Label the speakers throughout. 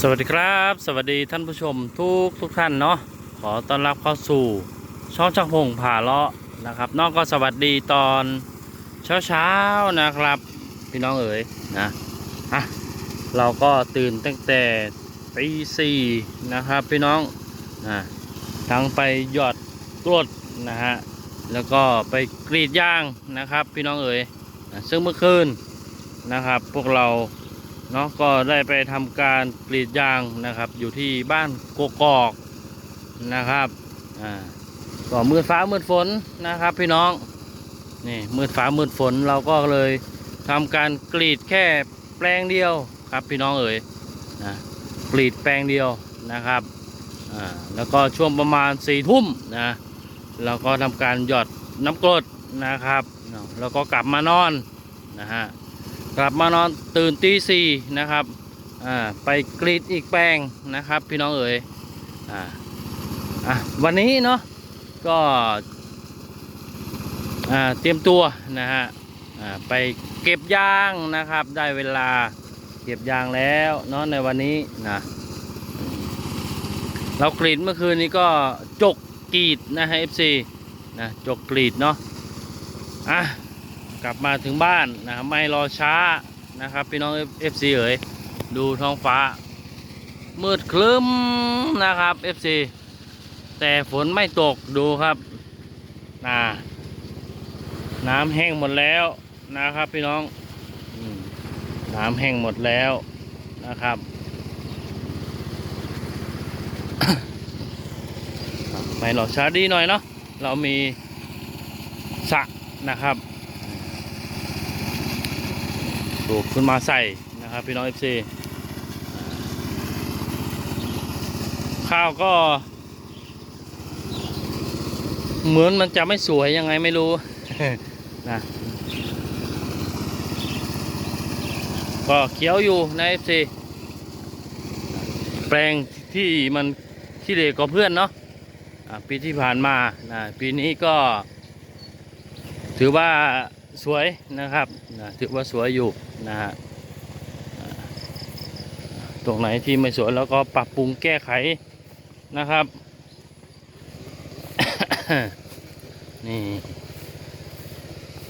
Speaker 1: สวัสดีครับ สวัสดีท่านผู้ชมทุกทุกท่านเนาะขอต้อนรับเข้าสู่ช่องช่างพงผ่าเลาะนะครับน้องก็สวัสดีตอนเช้าเช้านะครับ พี่น้องเอ๋ยนะอะเราก็ตื่นตั้งแต่ตีสี่นะครับพี่น้องนะทั้งไปหยอดกรดนะฮะแล้วก็ไปกรีดยางนะครับ พี่น้องเอ๋ยนะซึ่งเมื่อคืนนะครับ พวกเรา เนาะก็ได้ไปทำการกรีดยางนะครับ อยู่ที่บ้านกกอกนะครับอ่าก็มืดฟ้ามืดฝนนะครับ พี่น้องนี่มืดฟ้ามืดฝนเราก็เลยทำการกรีดแค่แปลงเดียวครับพี่น้องเอ๋ยนะกรีดแปลงเดียวนะครับอ่าแล้วก็ช่วงประมาณสี่ทุ่มนะเราก็ทำการหยอดน้ำกรดนะครับ แล้วก็กลับมานอนนะฮะ กลับมานอนตื่นตีสี่นะครับอ่าไปกรีดอีกแปลงนะครับ พี่น้องเอ๋ยอ่าอะวันนี้เนาะก็อ่าเตรียมตัวนะฮะอ่าไปเก็บยางนะครับ ได้เวลาเก็บยางแล้วเนาะในวันนี้นะเรากรีดเมื่อคืนนี้ก็จกกรีดนะฮะ FC นะจกกรีดเนาะอะ กลับมาถึงบ้านนะครับไม่รอช้านะครับพี่น้อง FC เอ๋ยดูท้องฟ้า มืดคลึ้มนะครับ FC แต่ฝนไม่ตกดูครับนาน้ำแห้งหมดแล้วนะครับพี่น้องน้ำแห้งหมดแล้วนะครับไม่รอช้าดีหน่อยเนาะเรามีสระนะครับ สูบขึ้นมาใส่นะครับพี่น้องเอฟซีข้าวก็ เหมือนมันจะไม่สวยยังไงไม่รู้นะก็เขียวอยู่ในเอฟซีแปลงที่มันที่เด็กกับเพื่อนเนาะะปีที่ผ่านมานะปีนี้ก็ ถือว่า สวยนะครับนะถือว่าสวยอยู่นะฮะตรงไหนที่ไม่สวยแล้วก็ปรับปรุงแก้ไขนะครับ นี่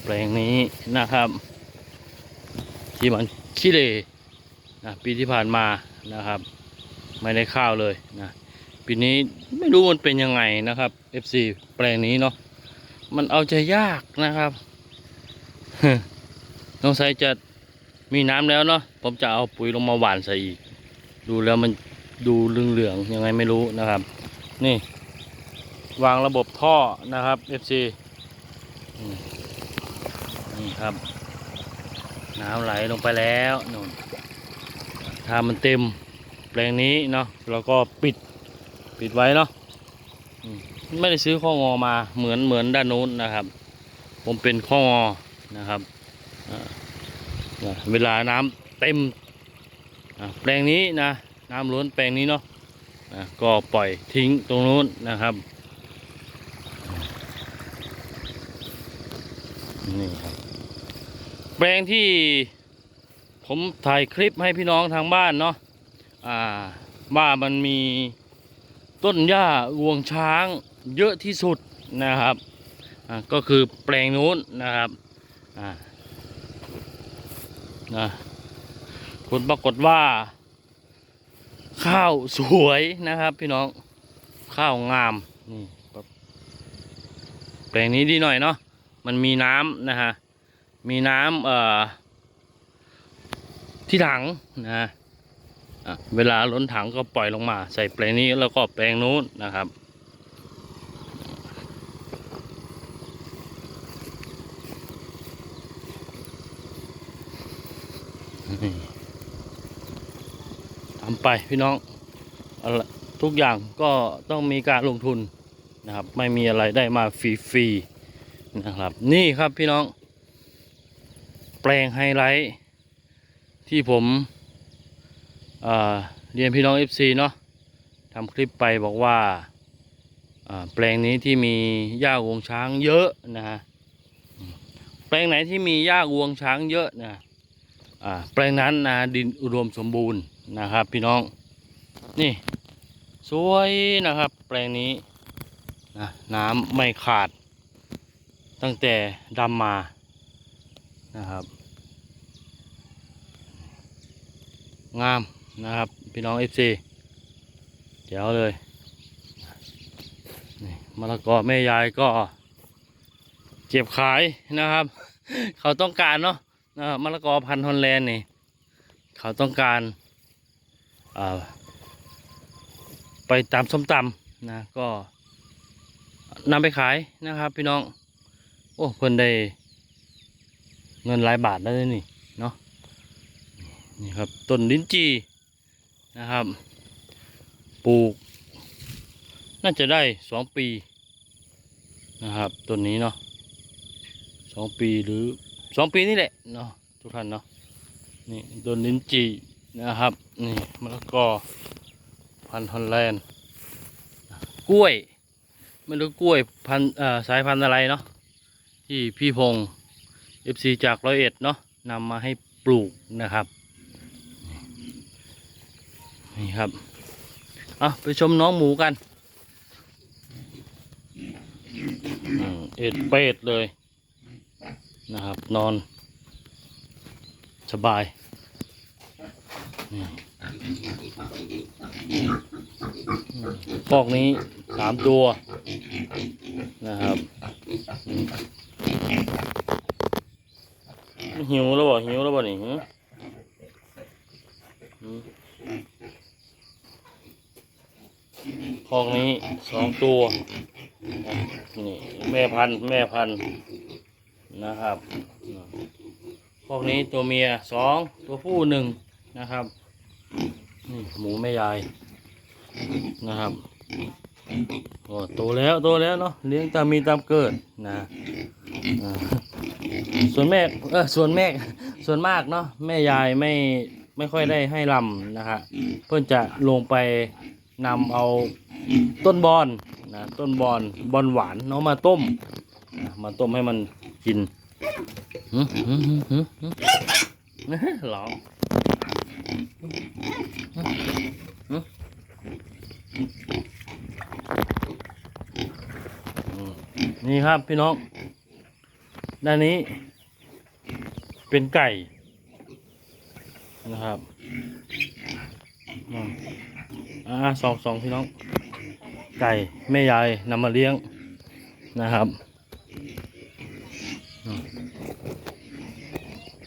Speaker 1: แปลงนี้นะครับ ที่มันขี้เลนะปีที่ผ่านมานะครับ ไม่ได้ข้าวเลยนะปีนี้ไม่รู้มันเป็นยังไงนะครับ FC แปลงนี้เนาะมันเอาใจยากนะครับ น้องไซจะมีน้ำแล้วเนาะผมจะเอาปุ๋ยลงมาหว่านใส่อีก ดูแล้วมันดูเหลืองๆยังไงไม่รู้นะครับ นี่ วางระบบท่อนะครับ FC อืมนี่ครับ น้ำไหลลงไปแล้วนู่นถ้ามันเต็มแปลงนี้เนาะเราก็ปิดปิดไว้เนาะไม่ได้ซื้อข้องอมาเหมือนเหมือนด้านนู้นนะครับ ผมเป็นข้องอ นะครับเวลาน้ำเต็มแปลงนี้นะน้ำล้นแปลงนี้เนาะก็ปล่อยทิ้งตรงนู้นนะครับนี่ครับแปลงที่ผมถ่ายคลิปให้พี่น้องทางบ้านเนาะอ่าว่ามันมีต้นหญ้างวงช้างเยอะที่สุดนะครับก็คือแปลงนู้นนะครับ อ่านะผลปรากฏว่า ข้าวสวยนะครับ พี่น้องข้าวงามนี่แปลงนี้ดีหน่อยเนาะมันมีน้ำนะฮะมีน้ำเอ่อที่ถังนะะเวลาล้นถังก็ปล่อยลงมา ใส่แปลงนี้แล้วก็แปลงนู้นนะครับ ไปพี่น้องอาละทุกอย่างก็ต้องมีการลงทุนนะครับ ไม่มีอะไรได้มาฟรีๆนะครับ นี่ครับพี่น้อง แปลงไฮไลท์ที่ผมเเรียนพี่น้อง FC เนาะทำคลิปไปบอกว่าแปลงนี้ที่มีหญ้างวงช้างเยอะนะฮะแปลงไหนที่มีหญ้างวงช้างเยอะนะแปลงนั้นนาดินอุดมสมบูรณ์ นะครับ พี่น้องนี่ สวยนะครับ แปลงนี้นะน้ำไม่ขาด ตั้งแต่ดำมานะครับ งามนะครับ พี่น้อง FC เดี๋วเลยนี่มะละกอแม่ยายก็เจ็บขายนะครับ เขาต้องการเนาะมะละกอพันธุ์ฮอลแลนด์นี่ เขาต้องการ ไปตามส้มตำนะก็นำไปขายนะครับ พี่น้อง โอ้เพิ่นได้เงินหลายบาทแล้วเด้อนี่เนาะนี่ครับต้นลิ้นจีนะครับ ปลูก น่าจะได้สองปีนะครับต้นนี้เนาะสองปีหรือสองปีนี่แหละเนาะทุกท่านเนาะนี่ต้นลิ้นจี นะครับ นี่มะละกอพันธุ์ฮอลแลนด์กล้วยไม่รู้กล้วยพันสายพันธุ์อะไรเนาะที่พี่พงศ์ FC จากร้อยเอ็ดเนาะนำมาให้ปลูกนะครับนี่ครับเอาไปชมน้องหมูกันเอ็ดเป็ดเลยนะครับ นอน สบาย นี่อืมฟอกนี้สามตัวนะครับหิวแล้วบ่หิวแล้วบ่นี่หืออืมคอกนี้สองตัวนี่แม่พันธุ์แม่พันธุ์นะครับคอกนี้ตัวเมียสองตัวผู้หนึ่งนะครับ นี่หมูแม่ยายนะครับโอ้โตแล้วโตแล้วเนาะเลี้ยงตามมีตามเกิดนะส่วนแม่เออส่วนแม่ส่วนมากเนาะแม่ยายไม่ไม่ค่อยได้ให้ลำนะฮะเพื่อนจะลงไปนำเอาต้นบอนนะต้นบอนบอนหวานเนาะมาต้มมาต้มให้มันกินหึหึหึหึหึหลองหึหึอืม นี่ครับพี่น้อง ด้านนี้ เป็นไก่ นะครับอ่าสองสองพี่น้อง ไก่แม่ยายนำมาเลี้ยงนะครับ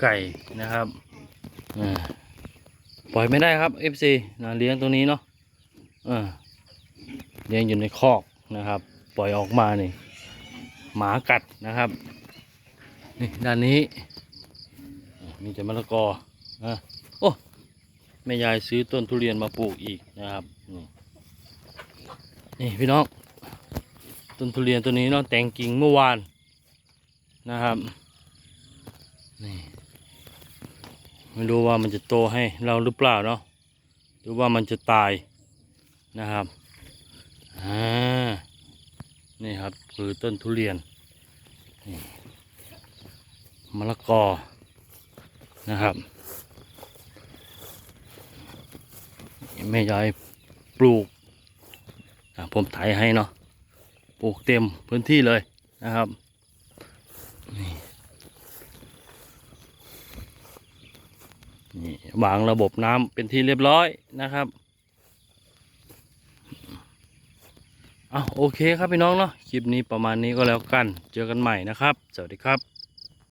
Speaker 1: ไก่นะครับ ปล่อยไม่ได้ครับ FC นะเลี้ยงตรงนี้เนาะอ่าเลี้ยงอยู่ในคอกนะครับ ปล่อยออกมานี่หมากัดนะครับนี่ด้านนี้มีแต่มะละกออะโอ้แม่ยายซื้อต้นทุเรียนมาปลูกอีกนะครับนี่นี่พี่น้องต้นทุเรียนตัวนี้เนาะแต่งกิ่งเมื่อวานนะครับนี่ ไม่รู้ว่ามันจะโตให้เราหรือเปล่าเนาะหรือว่ามันจะตายนะครับอ่านี่ครับคือต้นทุเรียนมะละกอนะครับแม่ยายปลูกอะผมไถให้เนาะปลูกเต็มพื้นที่เลยนะครับนี่นี่ วางระบบน้ำเป็นที่เรียบร้อยนะครับอะโอเคครับพี่น้องเนาะคลิปนี้ประมาณนี้ก็แล้วกัน เจอกันใหม่นะครับ สวัสดีครับ